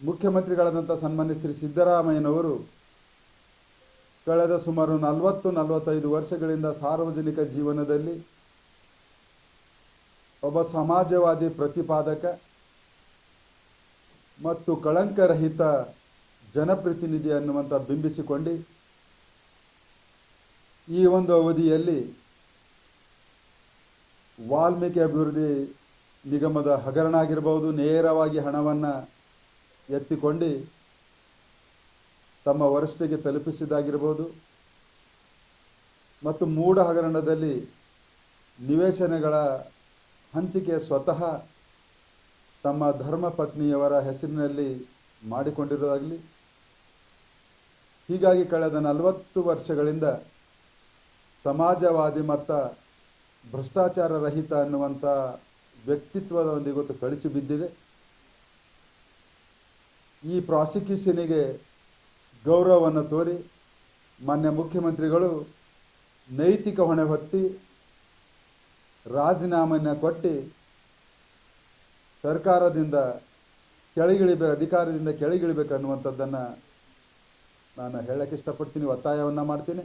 ಮುಖ್ಯಮಂತ್ರಿಗಳಾದಂಥ ಸನ್ಮಾನ್ಯ ಶ್ರೀ ಸಿದ್ದರಾಮಯ್ಯನವರು ಕಳೆದ ಸುಮಾರು ನಲವತ್ತು, ನಲವತ್ತೈದು ವರ್ಷಗಳಿಂದ ಸಾರ್ವಜನಿಕ ಜೀವನದಲ್ಲಿ ಒಬ್ಬ ಸಮಾಜವಾದಿ ಪ್ರತಿಪಾದಕ ಮತ್ತು ಕಳಂಕರಹಿತ ಜನಪ್ರತಿನಿಧಿ ಅನ್ನುವಂಥ ಬಿಂಬಿಸಿಕೊಂಡು ಈ ಒಂದು ಅವಧಿಯಲ್ಲಿ ವಾಲ್ಮೀಕಿ ಅಭಿವೃದ್ಧಿ ನಿಗಮದ ಹಗರಣ ಆಗಿರ್ಬೋದು, ನೇರವಾಗಿ ಹಣವನ್ನು ಎತ್ತಿಕೊಂಡು ತಮ್ಮ ವರಿಷ್ಠಿಗೆ ತಲುಪಿಸಿದಾಗಿರ್ಬೋದು ಮತ್ತು ಮೂಢ ಹಗರಣದಲ್ಲಿ ನಿವೇಶನಗಳ ಹಂಚಿಕೆ ಸ್ವತಃ ತಮ್ಮ ಧರ್ಮ ಪತ್ನಿಯವರ ಹೆಸರಿನಲ್ಲಿ ಮಾಡಿಕೊಂಡಿರೋದಾಗಲಿ ಹೀಗಾಗಿ ಕಳೆದ ನಲವತ್ತು ವರ್ಷಗಳಿಂದ ಸಮಾಜವಾದಿ ಮತ್ತು ಭ್ರಷ್ಟಾಚಾರ ರಹಿತ ಅನ್ನುವಂಥ ವ್ಯಕ್ತಿತ್ವದ ಕಳಚಿ ಬಿದ್ದಿದೆ. ಈ ಪ್ರಾಸಿಕ್ಯೂಷನಿಗೆ ಗೌರವವನ್ನು ತೋರಿ ಮಾನ್ಯ ಮುಖ್ಯಮಂತ್ರಿಗಳು ನೈತಿಕ ಹೊಣೆ ಹೊತ್ತಿ ರಾಜೀನಾಮೆಯನ್ನು ಕೊಟ್ಟು ಸರ್ಕಾರದಿಂದ ಕೆಳಗಿಳಿಬೇ, ಅಧಿಕಾರದಿಂದ ಕೆಳಗಿಳಿಬೇಕು ಅನ್ನುವಂಥದ್ದನ್ನು ನಾನು ಹೇಳಕ್ಕೆ ಇಷ್ಟಪಡ್ತೀನಿ, ಒತ್ತಾಯವನ್ನು ಮಾಡ್ತೀನಿ.